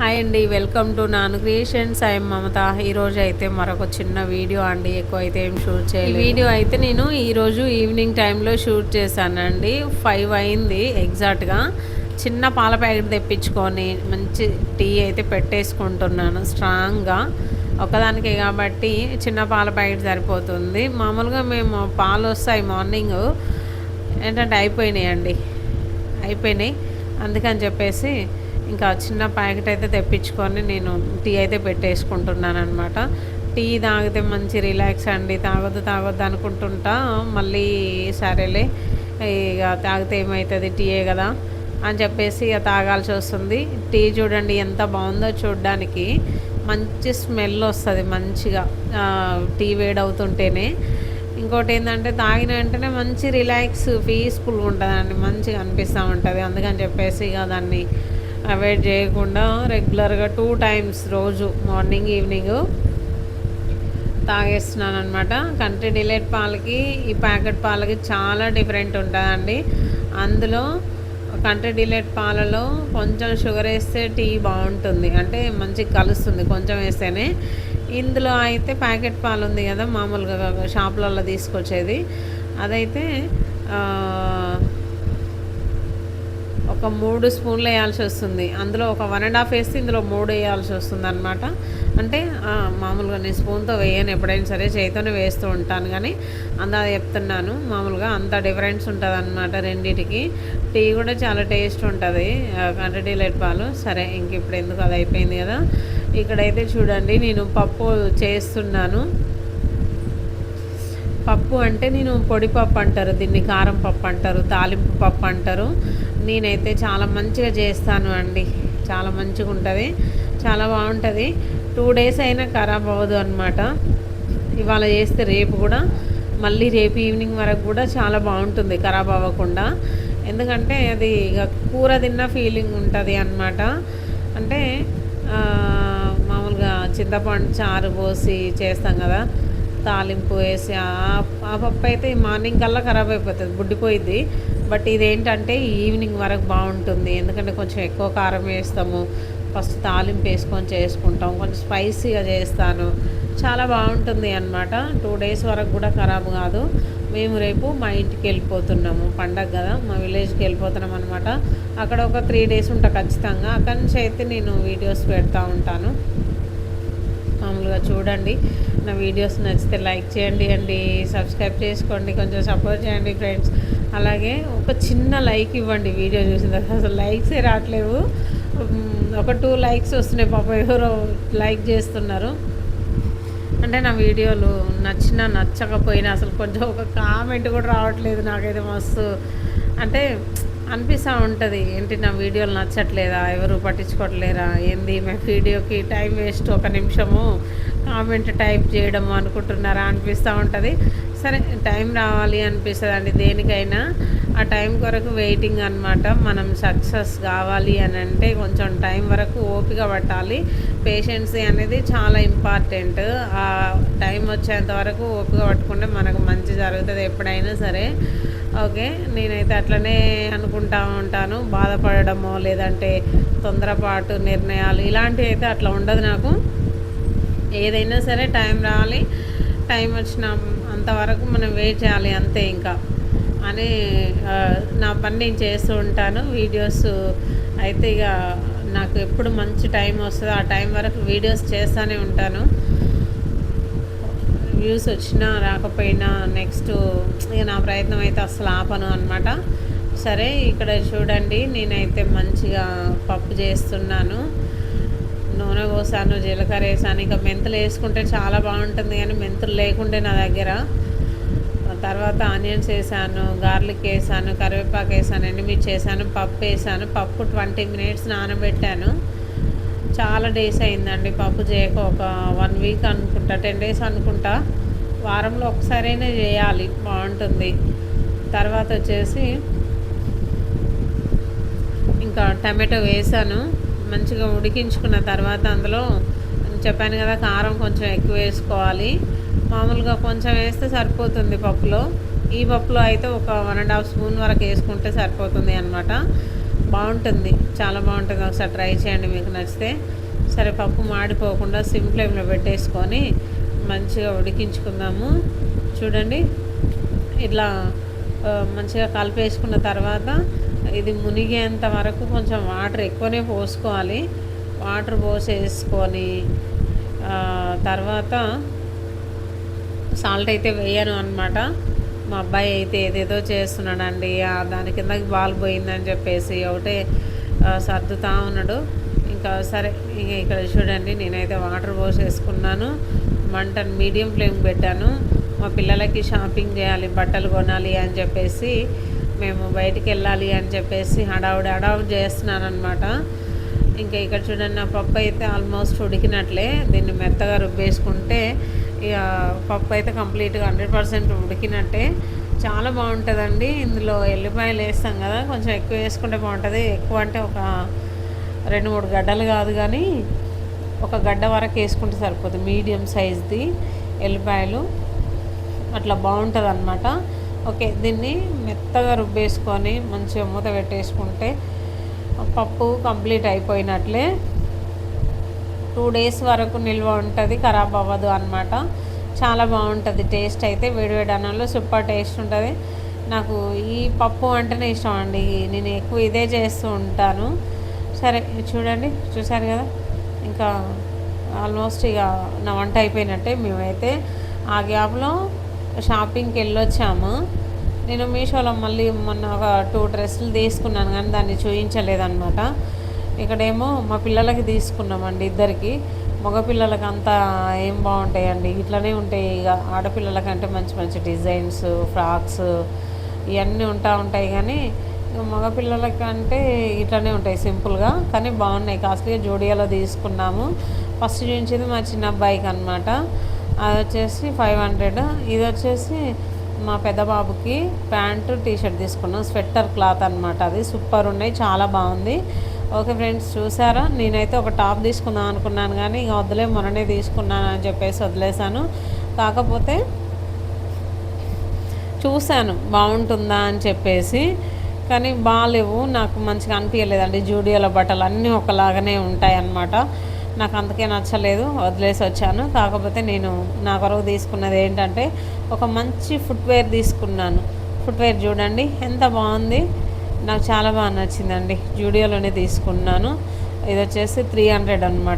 Hi అండి welcome to నాన్ creations. I Mamata. ఈరోజు అయితే మరొక చిన్న వీడియో అండి ఎక్కువ అయితే ఏం షూట్ చేయాలి వీడియో అయితే నేను ఈరోజు ఈవినింగ్ టైంలో షూట్ చేశానండి. ఫైవ్ అయింది ఎగ్జాక్ట్గా. చిన్న పాల ప్యాకెట్ తెప్పించుకొని మంచి టీ అయితే పెట్టేసుకుంటున్నాను స్ట్రాంగ్గా. ఒకదానికే కాబట్టి చిన్న పాల ప్యాకెట్ సరిపోతుంది. మామూలుగా మేము పాలు వస్తాయి మార్నింగ్. ఏంటంటే అయిపోయినాయండి. అయిపోయినాయి. అందుకని చెప్పేసి ఇంకా చిన్న ప్యాకెట్ అయితే తెప్పించుకొని నేను టీ అయితే పెట్టేసుకుంటున్నాను అనమాట టీ తాగితే మంచి రిలాక్స్ అండి. తాగొద్దు తాగొద్దు అనుకుంటుంటా. మళ్ళీ సరేలే ఇక తాగితే ఏమవుతుంది టీయే కదా అని చెప్పేసి ఇక తాగాల్సి వస్తుంది. టీ చూడండి ఎంత బాగుందో చూడడానికి. మంచి స్మెల్ వస్తుంది మంచిగా. టీ టీ వేడవుతుంటేనే. ఇంకోటి ఏంటంటే తాగిన వెంటనే మంచి రిలాక్స్ పీస్ఫుల్గా ఉంటుందండి. మంచిగా అనిపిస్తూ ఉంటుంది. అందుకని చెప్పేసి ఇక దాన్ని అవాయిడ్ చేయకుండా రెగ్యులర్గా టూ టైమ్స్ రోజు మార్నింగ్ ఈవినింగ్ తాగేస్తున్నాను అనమాట కంట్రీ డిలైట్ పాలకి ఈ ప్యాకెట్ పాలకి చాలా డిఫరెంట్ ఉంటుందండి. అందులో కంట్రీ డిలైట్ పాలలో కొంచెం షుగర్ వేస్తే టీ బాగుంటుంది. అంటే మంచిగా కలుస్తుంది కొంచెం వేస్తేనే. ఇందులో అయితే ప్యాకెట్ పాలు ఉంది కదా మామూలుగా షాపులలో తీసుకొచ్చేది. అదైతే ఒక మూడు స్పూన్లు వేయాల్సి వస్తుంది. అందులో ఒక వన్ అండ్ హాఫ్ వేస్తే ఇందులో మూడు వేయాల్సి వస్తుంది అనమాట అంటే మామూలుగా నేను స్పూన్తో వేయను ఎప్పుడైనా సరే చేతితోనే వేస్తూ ఉంటాను కానీ అందా చెప్తున్నాను. మామూలుగా అంత డిఫరెన్స్ ఉంటుంది అనమాట రెండింటికి. టీ కూడా చాలా టేస్ట్ ఉంటుంది కంటి లెట్ పాలు సరే ఇంక ఇప్పుడు ఎందుకు అది అయిపోయింది కదా. ఇక్కడైతే చూడండి నేను పప్పు చేస్తున్నాను. పప్పు అంటే నేను పొడి పప్పు అంటారు దీన్ని కారం పప్పు అంటారు తాలింపు పప్పు అంటారు. నేనైతే చాలా మంచిగా చేస్తాను అండి. చాలా మంచిగా ఉంటుంది. చాలా బాగుంటుంది. టూ డేస్ అయినా ఖరాబ్ అవ్వదు అనమాట ఇవాళ చేస్తే రేపు కూడా మళ్ళీ రేపు ఈవినింగ్ వరకు కూడా చాలా బాగుంటుంది ఖరాబ్ అవ్వకుండా. ఎందుకంటే అది ఇక కూర తిన్న ఫీలింగ్ ఉంటుంది అనమాట అంటే మామూలుగా చింతపండు చారు పోసి చేస్తాం కదా తాలింపు వేసి ఆ- పప్పు అయితే మార్నింగ్ కల్లా ఖరాబ్ అయిపోతుంది బుడ్డిపోయింది బట్ ఇదేంటంటే ఈవినింగ్ వరకు బాగుంటుంది. ఎందుకంటే కొంచెం ఎక్కువ కారం వేస్తాము ఫస్ట్ తాలింపు వేసుకొని చేసుకుంటాం కొంచెం స్పైసీగా చేస్తాను. చాలా బాగుంటుంది అనమాట టూ డేస్ వరకు కూడా ఖరాబ్ కాదు. మేము రేపు మా ఇంటికి వెళ్ళిపోతున్నాము పండగ కదా మా విలేజ్కి వెళ్ళిపోతున్నాం అనమాట అక్కడ ఒక త్రీ డేస్ ఉంటా ఖచ్చితంగా. అక్కడి నుంచి అయితే నేను వీడియోస్ పెడతా ఉంటాను. మామూలుగా చూడండి. నా వీడియోస్ నచ్చితే లైక్ చేయండి అండి సబ్స్క్రైబ్ చేసుకోండి కొంచెం సపోర్ట్ చేయండి ఫ్రెండ్స్. అలాగే ఒక చిన్న లైక్ ఇవ్వండి వీడియో చూసిన తర్వాత. అసలు లైక్సే రావట్లేవు. ఒక టూ లైక్స్ వస్తున్నాయి పాప ఎవరో లైక్ చేస్తున్నారు. అంటే నా వీడియోలు నచ్చినా నచ్చకపోయినా అసలు కొంచెం ఒక కామెంట్ కూడా రావట్లేదు నాకైతే మస్తు. అంటే అనిపిస్తూ ఉంటుంది. ఏంటి నా వీడియోలు నచ్చట్లేదా? ఎవరు పట్టించుకోవట్లేరా? ఏంది? మా వీడియోకి టైం వేస్ట్ ఒక నిమిషము. కామెంట్ టైప్ చేయడం అనుకుంటున్నారా? అనిపిస్తూ ఉంటుంది. సరే టైం రావాలి అనిపిస్తుంది అండి దేనికైనా. ఆ టైం కొరకు వెయిటింగ్ అనమాట మనం సక్సెస్ కావాలి అని అంటే కొంచెం టైం వరకు ఓపిక పట్టాలి. పేషెన్సీ అనేది చాలా ఇంపార్టెంట్. ఆ టైం వచ్చేంత వరకు ఓపిక పట్టుకుంటే మనకు మంచి జరుగుతుంది ఎప్పుడైనా సరే. ఓకే నేనైతే అట్లనే అనుకుంటా ఉంటాను. బాధపడడమో లేదంటే తొందరపాటు నిర్ణయాలు ఇలాంటివి అయితే అట్లా ఉండదు నాకు. ఏదైనా సరే టైం రావాలి. టైం వచ్చిన అంతవరకు మనం వెయిట్ చేయాలి అంతే ఇంకా. అని నా పని నేను చేస్తూ ఉంటాను. వీడియోస్ అయితే ఇక నాకు ఎప్పుడు మంచి టైం వస్తుందో ఆ టైం వరకు వీడియోస్ చేస్తూనే ఉంటాను. వ్యూస్ వచ్చినా రాకపోయినా నెక్స్ట్ ఇక నా ప్రయత్నం అయితే అసలు ఆపను అనమాట సరే ఇక్కడ చూడండి నేనైతే మంచిగా పప్పు చేస్తున్నాను. నూనె పోసాను జీలకర్ర వేసాను. ఇంకా మెంతులు వేసుకుంటే చాలా బాగుంటుంది కానీ మెంతులు లేకుండే నా దగ్గర. తర్వాత ఆనియన్స్ వేసాను గార్లిక్ వేసాను కరివేపాకు వేసాను ఎండుమిర్చి వేసాను పప్పు వేసాను. పప్పు ట్వంటీ మినిట్స్ నానబెట్టాను. చాలా డేస్ అయిందండి. పప్పు చేయక ఒక వన్ వీక్ అనుకుంటా టెన్ డేస్ అనుకుంటా. వారంలో ఒకసారైనా చేయాలి బాగుంటుంది. తర్వాత వచ్చేసి ఇంకా టమాటో వేసాను. మంచిగా ఉడికించుకున్న తర్వాత అందులో చెప్పాను కదా కారం కొంచెం ఎక్కువ వేసుకోవాలి. మామూలుగా కొంచెం వేస్తే సరిపోతుంది పప్పులో. ఈ పప్పులో అయితే ఒక వన్ అండ్ హాఫ్ స్పూన్ వరకు వేసుకుంటే సరిపోతుంది అనమాట బాగుంటుంది. చాలా బాగుంటుంది. ఒకసారి ట్రై చేయండి మీకు నచ్చితే. సరే పప్పు మాడిపోకుండా సిమ్ ఫ్లేమ్లో పెట్టేసుకొని మంచిగా ఉడికించుకుందాము. చూడండి. ఇట్లా మంచిగా కలిపేసుకున్న తర్వాత ఇది మునిగేంత వరకు కొంచెం వాటర్ ఎక్కువనే పోసుకోవాలి. వాటర్ పోసేసుకొని తర్వాత సాల్ట్ అయితే వేయను అనమాట మా అబ్బాయి అయితే ఏదేదో చేస్తున్నాడండి దాని కిందకి బాల్ పోయిందని చెప్పేసి ఒకటే సర్దుతా ఉన్నాడు. ఇంకా సరే ఇంక ఇక్కడ చూడండి నేనైతే వాటర్ పోసేసుకున్నాను మంటను మీడియం ఫ్లేమ్ పెట్టాను. మా పిల్లలకి షాపింగ్ చేయాలి బట్టలు కొనాలి అని చెప్పేసి మేము బయటికి వెళ్ళాలి అని చెప్పేసి హడావుడి హడావుడి చేస్తున్నానమాట ఇంకా ఇక్కడ చూడండి నా పప్పు అయితే ఆల్మోస్ట్ ఉడికినట్లే దీన్ని మెత్తగా రుబ్బేసుకుంటే ఇక పప్పు అయితే కంప్లీట్గా హండ్రెడ్ పర్సెంట్ ఉడికినట్టే. చాలా బాగుంటుందండి. ఇందులో ఎల్లిపాయలు వేస్తాం కదా కొంచెం ఎక్కువ వేసుకుంటే బాగుంటుంది. ఎక్కువ అంటే ఒక రెండు మూడు గడ్డలు కాదు కానీ ఒక గడ్డ వరకు వేసుకుంటే సరిపోతుంది. మీడియం సైజ్ది ఎల్లిపాయలు. అట్లా బాగుంటుంది అనమాట ఓకే దీన్ని మెత్తగా రుబ్బేసుకొని మంచిగా మూత పెట్టేసుకుంటే పప్పు కంప్లీట్ అయిపోయినట్లే. టూ డేస్ వరకు నిల్వ ఉంటుంది ఖరాబ్ అవ్వదు అనమాట చాలా బాగుంటుంది టేస్ట్ అయితే వేడివేడి అన్నంలో సూపర్ టేస్ట్ ఉంటుంది. నాకు ఈ పప్పు అంటేనే ఇష్టం అండి నేను ఎక్కువ ఇదే చేస్తూ ఉంటాను. సరే చూడండి చూసారు కదా? ఇంకా ఆల్మోస్ట్ ఇక నా వంట అయిపోయినట్టే మేమైతే ఆ గ్యాప్లో షాపింగ్కి వెళ్ళొచ్చాము. నేను మీషోలో మళ్ళీ మొన్న ఒక టూ డ్రెస్సులు తీసుకున్నాను కానీ దాన్ని చూపించలేదన్నమాట ఇక్కడేమో మా పిల్లలకి తీసుకున్నామండి ఇద్దరికి. మగపిల్లలకి అంతా ఏం బాగుంటాయండి. ఇట్లనే ఉంటాయి ఇక. ఆడపిల్లలకంటే మంచి మంచి డిజైన్స్ ఫ్రాక్స్ ఇవన్నీ ఉంటా ఉంటాయి కానీ మగపిల్లలకంటే ఇట్లనే ఉంటాయి సింపుల్గా కానీ బాగున్నాయి. కాస్ట్లీగా జోడియాలో తీసుకున్నాము. ఫస్ట్ చూపించింది మా చిన్న అబ్బాయికి అనమాట అది వచ్చేసి ఫైవ్ హండ్రెడ్. ఇది వచ్చేసి మా పెద్ద బాబుకి ప్యాంటు టీషర్ట్ తీసుకున్నాం. స్వెట్టర్ క్లాత్ అనమాట అది సూపర్ ఉన్నాయి. చాలా బాగుంది. ఓకే ఫ్రెండ్స్ చూసారా? నేనైతే ఒక టాప్ తీసుకుందాం అనుకున్నాను కానీ ఇక వదిలే మొన్ననే తీసుకున్నాను అని చెప్పేసి వదిలేశాను. కాకపోతే చూశాను బాగుంటుందా అని చెప్పేసి కానీ బాగాలేవు నాకు మంచిగా అనిపించలేదండి. జూడియోల బట్టలు అన్నీ ఒకలాగానే ఉంటాయి అన్నమాట నాకు అందుకే నచ్చలేదు వదిలేసి వచ్చాను. కాకపోతే నేను నా కొరకు తీసుకున్నది ఏంటంటే ఒక మంచి ఫుట్వేర్ తీసుకున్నాను. ఫుట్వేర్ చూడండి ఎంత బాగుంది. నాకు చాలా బాగా నచ్చిందండి. జూడియోలోనే తీసుకున్నాను. ఇది వచ్చేసి త్రీ హండ్రెడ్ అనమాట